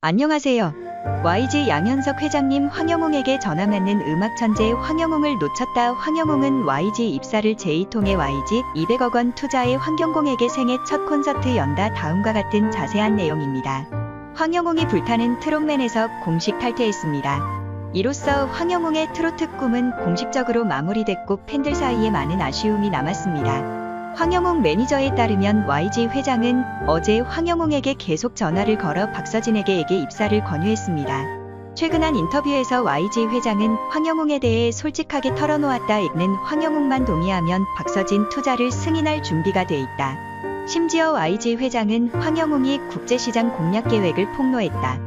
안녕하세요. YG 양현석 회장님 황영웅에게 전화 맞는 음악 천재 황영웅을 놓쳤다. 황영웅은 YG 입사를 제의통해 YG 200억 원 투자해 황경공에게 생애 첫 콘서트 연다 다음과 같은 자세한 내용입니다. 황영웅이 불타는 트롯맨에서 공식 탈퇴했습니다. 이로써 황영웅의 트로트 꿈은 공식적으로 마무리됐고 팬들 사이에 많은 아쉬움이 남았습니다. 황영웅 매니저에 따르면 YG 회장은 어제 황영웅에게 계속 전화를 걸어 박서진에게 입사를 권유했습니다. 최근 한 인터뷰에서 YG 회장은 황영웅에 대해 솔직하게 털어놓았다. 이는 황영웅만 동의하면 박서진 투자를 승인할 준비가 돼 있다. 심지어 YG 회장은 황영웅이 국제시장 공략 계획을 폭로했다.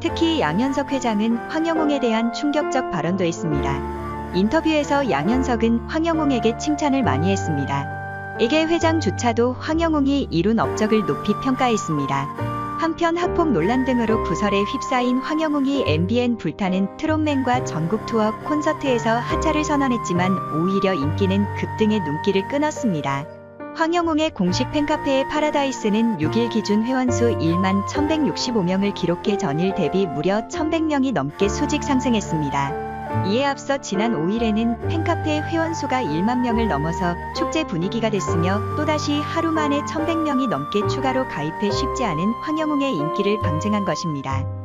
특히 양현석 회장은 황영웅에 대한 충격적 발언도 했습니다. 인터뷰에서 양현석은 황영웅에게 칭찬을 많이 했습니다. 이게 회장조차도 황영웅이 이룬 업적을 높이 평가했습니다. 한편 학폭 논란 등으로 구설에 휩싸인 황영웅이 MBN 불타는 트롯맨과 전국 투어 콘서트에서 하차를 선언했지만 오히려 인기는 급등의 눈길을 끊었습니다. 황영웅의 공식 팬카페의 파라다이스는 6일 기준 회원수 1만 1165명을 기록해 전일 대비 무려 1100명이 넘게 수직 상승했습니다. 이에 앞서 지난 5일에는 팬카페 회원수가 1만 명을 넘어서 축제 분위기가 됐으며 또다시 하루 만에 1100명이 넘게 추가로 가입해 쉽지 않은 황영웅의 인기를 방증한 것입니다.